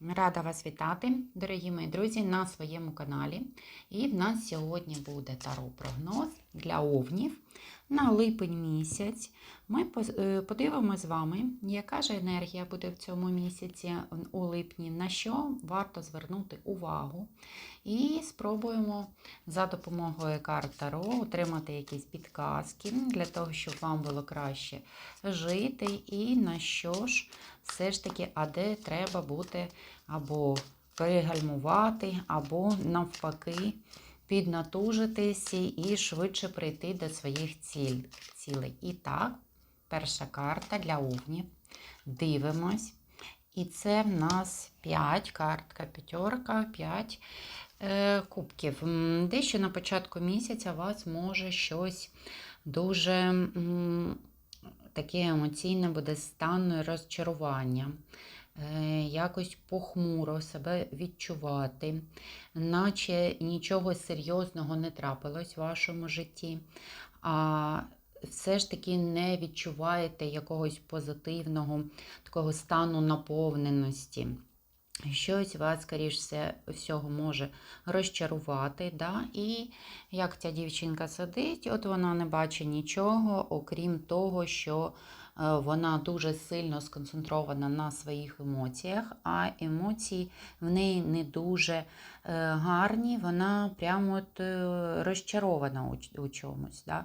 Рада вас вітати, дорогі мої друзі, на своєму каналі. І в нас сьогодні буде таро-прогноз для овнів на липень місяць. Ми е, подивимося з вами, яка ж енергія буде в цьому місяці у липні, на що варто звернути увагу. І спробуємо за допомогою карт Таро отримати якісь підказки для того, щоб вам було краще жити, і на що ж все ж таки, а де треба бути або перегальмувати, або навпаки піднатужитись і швидше прийти до своїх ціль, цілей. І так, перша карта для овнів. Дивимось. І це в нас 5, картка, п'ятерка, 5 е, кубків. Дещо на початку місяця вас може щось дуже м, таке емоційне буде стан розчарування. Е, Якось похмуро себе відчувати, наче нічого серйозного не трапилось в вашому житті, а все ж таки не відчуваєте якогось позитивного такого стану наповненості. Щось вас, скоріш всього, може розчарувати. Да? І як ця дівчинка сидить, от вона не бачить нічого, окрім того, що вона дуже сильно сконцентрована на своїх емоціях, а емоції в неї не дуже е, гарні, вона прямо от е, розчарована у, чомусь. Да?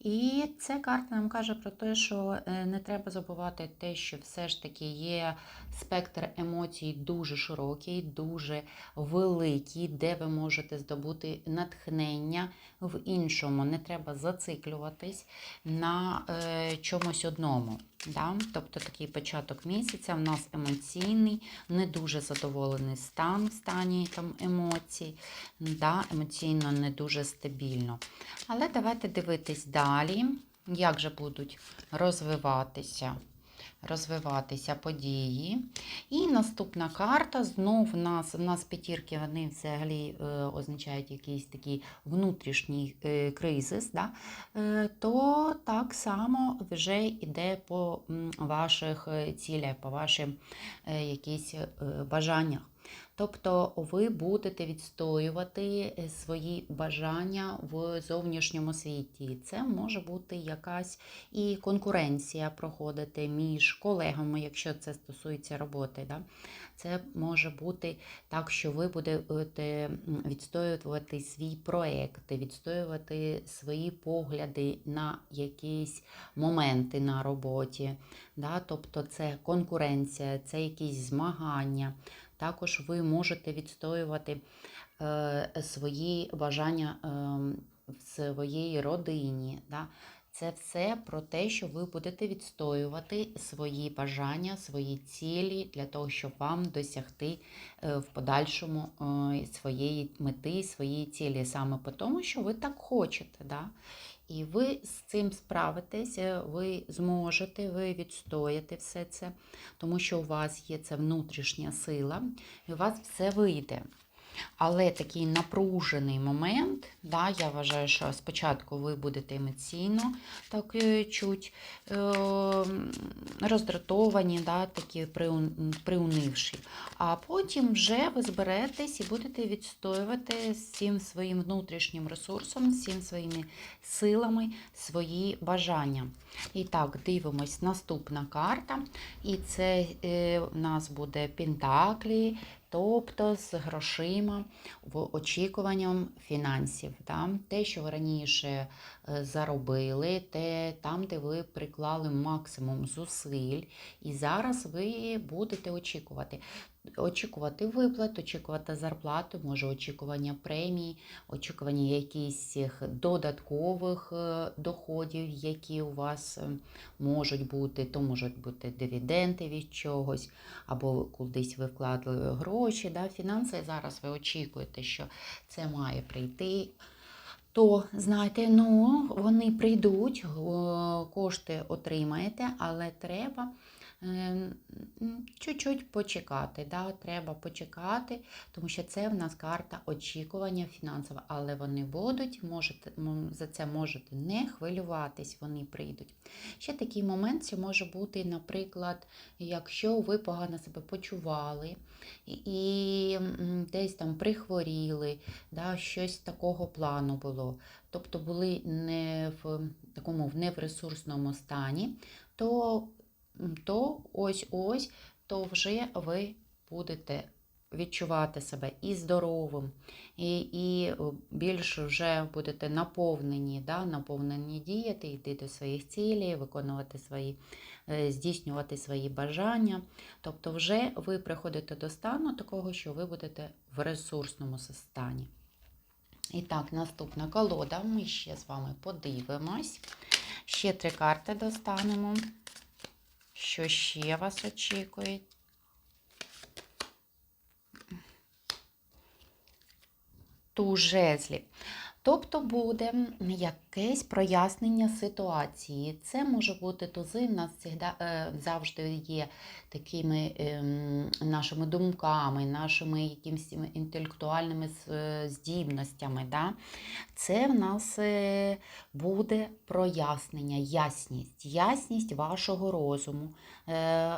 І ця карта нам каже про те, що е, не треба забувати те, що все ж таки є спектр емоцій дуже широкий, дуже великий, де ви можете здобути натхнення в іншому. Не треба зациклюватись на е, чомусь одному. Да? Тобто такий початок місяця в нас емоційний, не дуже задоволений стан в стані там, емоцій, да? емоційно не дуже стабільно. Але давайте дивитись далі, як же будуть розвиватися, розвиватися події. І наступна карта знов у нас, у нас п'ятірки, вони взагалі е, означають якийсь такий внутрішній е, кризис, да? е, то так само вже йде по ваших цілях, по вашим якісь бажаннях. Тобто ви будете відстоювати е, свої бажання в зовнішньому світі. Це може бути якась і конкуренція проходити між колегами, якщо це стосується роботи. Да? Це може бути так, що ви будете відстоювати свій проєкт, відстоювати свої погляди на якісь моменти на роботі. Да? Тобто це конкуренція, це якісь змагання. Також ви можете відстоювати е, свої бажання е, в своїй родині. Да? Це все про те, що ви будете відстоювати свої бажання, свої цілі для того, щоб вам досягти е, в подальшому своєї мети, своєї цілі, саме по тому, що ви так хочете. Да? І ви з цим справитеся, ви зможете, ви відстоїте все це, тому що у вас є ця внутрішня сила, і у вас все вийде. Але такий напружений момент, да, я вважаю, що спочатку ви будете емоційно так е, чуть е, роздратовані, да, такі приунивші. А потім вже ви зберетесь і будете відстоювати всім своїм внутрішнім ресурсом, всім своїми силами свої бажання. І так, дивимось, наступна карта. І це е, у нас буде Пентаклі, тобто з грошима в очікуванням фінансів. Да? Те, що ви раніше е, заробили, те, там, де ви приклали максимум зусиль, і зараз ви будете очікувати. Очікувати виплат, очікувати зарплату, може очікування премії, очікування якихось додаткових е, доходів, які у вас е, можуть бути, то можуть бути дивіденди від чогось, або кудись ви вкладали гроші. Да? Фінанси зараз ви очікуєте, що це має прийти. То, знаєте, ну, вони прийдуть, кошти отримаєте, але треба чуть-чуть почекати. Да? Треба почекати, тому що це в нас карта очікування фінансове, але вони будуть, можете, за це можете не хвилюватись, вони прийдуть. Ще такий момент це може бути, наприклад, якщо ви погано себе почували і, десь там прихворіли, да, щось такого плану було, тобто були не в такому в не в ресурсному стані, то, то ось ось, то вже ви будете відчувати себе і здоровим, і, і е, більш вже будете наповнені, да, наповнені діяти, йти до своїх цілей, виконувати свої, е, здійснювати свої бажання. Тобто, вже ви приходите до стану такого, що ви будете в ресурсному стані. І так, наступна колода. Ми ще з вами подивимось. Ще три карти достанемо. Що ще вас очікує? Ту жезлів. Тобто буде якесь прояснення ситуації. Це може бути тузи, в нас всегда- е, завжди є такими ем, нашими думками, нашими якимись інтелектуальними е, здібностями. Да? Це в нас е, буде прояснення, ясність, ясність вашого розуму,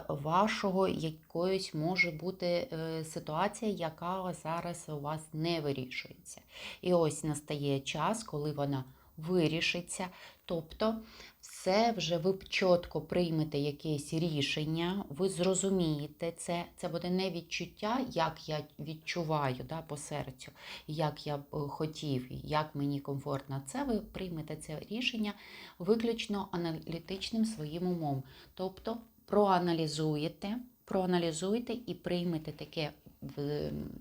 вашого якоїсь може бути ситуація, яка зараз у вас не вирішується. І ось настає час, коли вона вирішиться. Тобто, все вже ви чітко приймете якесь рішення, ви зрозумієте це. Це буде не відчуття, як я відчуваю да, по серцю, як я б е, хотів, як мені комфортно. Це ви приймете це рішення виключно аналітичним своїм умом. Тобто проаналізуєте, проаналізуєте і приймете таке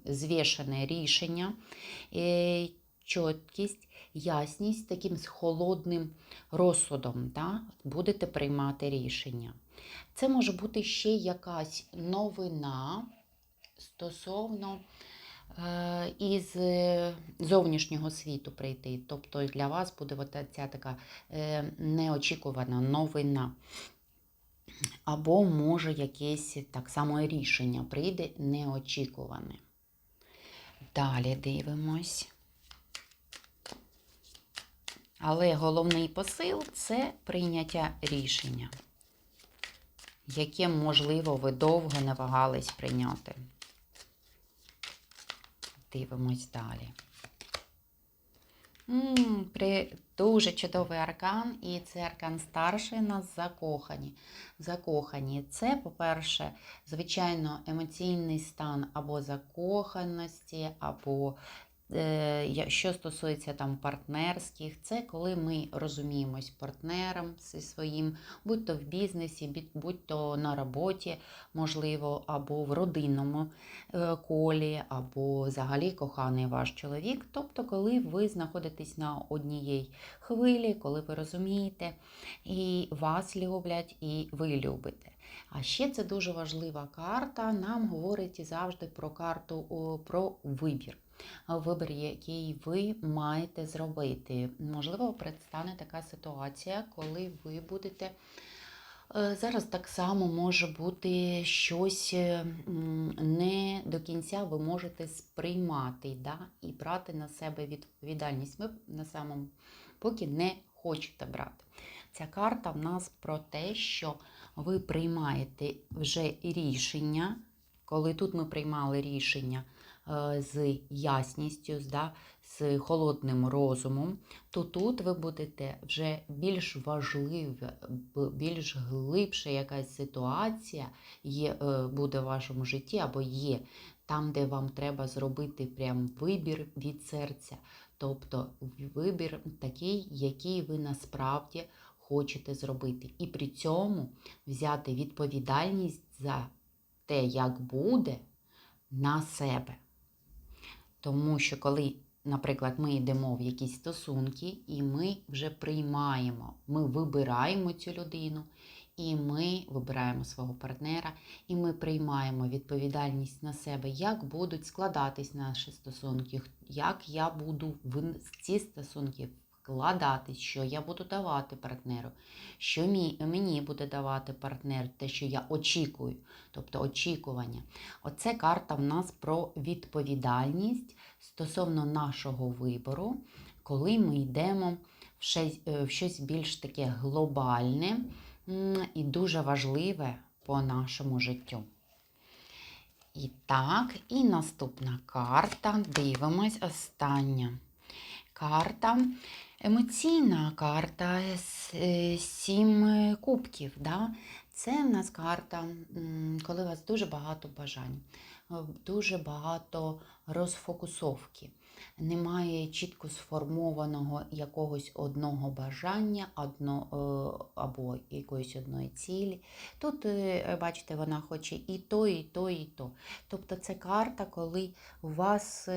звішане рішення. Чіткість, ясність таким холодним розсудом, да? будете приймати рішення. Це може бути ще якась новина стосовно е, із е, зовнішнього світу прийти. Тобто для вас буде ця така е, неочікувана новина. Або може якесь так само рішення прийде неочікуване. Далі дивимось. Але головний посил це прийняття рішення, яке, можливо, ви довго не вагались прийняти. Дивимось далі. М, При... Дуже чудовий аркан, і це аркан старший нас закохані. Закохані. Це, по-перше, звичайно, емоційний стан або закоханості, або що стосується там партнерських, це коли ми розуміємось партнером зі своїм, будь то в бізнесі, будь то на роботі, можливо, або в родинному е, колі, або взагалі коханий ваш чоловік. Тобто, коли ви знаходитесь на однієї хвилі, коли ви розумієте, і вас люблять, і ви любите. А ще це дуже важлива карта. Нам говорить завжди про карту про вибір. Вибір, який ви маєте зробити. Можливо, предстане така ситуація, коли ви будете. е, Зараз так само може бути щось е, не до кінця ви можете сприймати да? і брати на себе відповідальність. Ви на самому поки не хочете брати. Ця карта в нас про те, що ви приймаєте вже рішення, коли тут ми приймали рішення з ясністю, да, з холодним розумом, то тут ви будете вже більш важливе, б- більш глибша якась ситуація є, е, буде в вашому житті або є там, де вам треба зробити прям вибір від серця. Тобто вибір такий, який ви насправді хочете зробити. І при цьому взяти відповідальність за те, як буде, на себе. Тому що коли, наприклад, ми йдемо в якісь стосунки, і ми вже приймаємо, ми вибираємо цю людину, і ми вибираємо свого партнера, і ми приймаємо відповідальність на себе, як будуть складатись наші стосунки, як я буду в ці стосунки вкладатись, що я буду давати партнеру, що мені буде давати партнер, те, що я очікую, тобто очікування. Оце карта в нас про відповідальність стосовно нашого вибору, коли ми йдемо в е, в щось більш таке глобальне і дуже важливе по нашому життю. І так, і наступна карта. Дивимось, остання карта. Емоційна карта е, сім е, кубків. Да? Це в нас карта, коли у вас дуже багато бажань, е, дуже багато розфокусовки. Немає чітко сформованого якогось одного бажання одно, або якоїсь одної цілі. Тут, бачите, вона хоче і то, і то, і то. Тобто це карта, коли у вас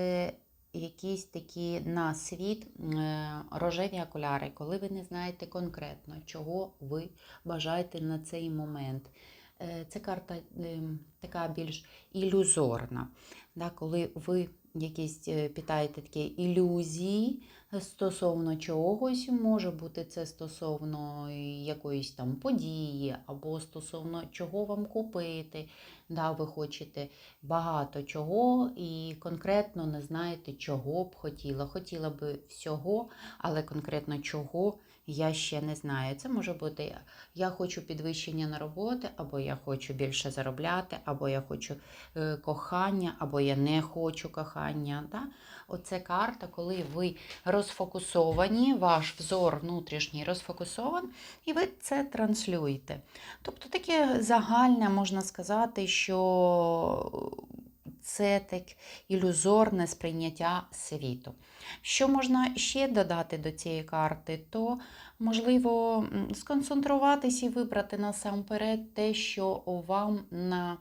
якісь такі на світ е, рожеві окуляри, коли ви не знаєте конкретно, чого ви бажаєте на цей момент. Е, Це карта е, така більш ілюзорна, коли ви якісь е, питаєте такі ілюзії стосовно чогось, може бути це стосовно якоїсь там події, або стосовно чого вам купити. Да, ви хочете багато чого і конкретно не знаєте, чого б хотіла. Хотіла би всього, але конкретно чого я ще не знаю. Це може бути я хочу підвищення на роботи, або я хочу більше заробляти, або я хочу е, кохання, або я не хочу кохання. Да? Оце карта, коли ви розфокусовані, ваш взор внутрішній розфокусований, і ви це транслюєте. Тобто таке загальне можна сказати, що це так ілюзорне сприйняття світу. Що можна ще додати до цієї карти, то можливо сконцентруватись і вибрати насамперед те, що вам на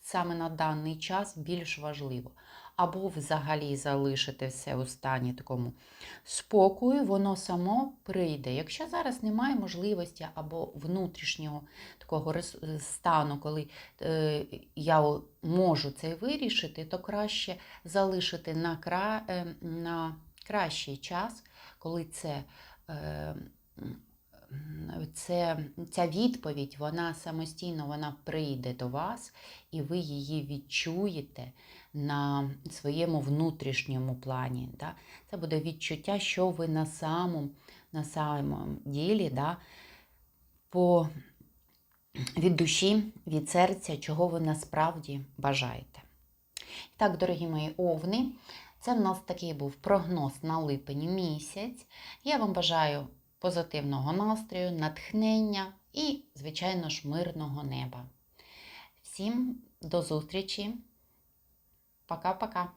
саме на даний час більш важливо. Або взагалі залишити все у стані такому спокою, воно само прийде. Якщо зараз немає можливості або внутрішнього такого стану, коли е, я можу це вирішити, то краще залишити на, кра... е, на кращий час, коли це. Е, це, ця відповідь, вона самостійно вона прийде до вас, і ви її відчуєте на своєму внутрішньому плані. Да? Це буде відчуття, що ви на самому, на самому ділі да, по, від душі, від серця, чого ви насправді бажаєте. Так, дорогі мої овни, це в нас такий був прогноз на липень місяць. Я вам бажаю позитивного настрою, натхнення і, звичайно ж, мирного неба. Всім до зустрічі! Пока-пока!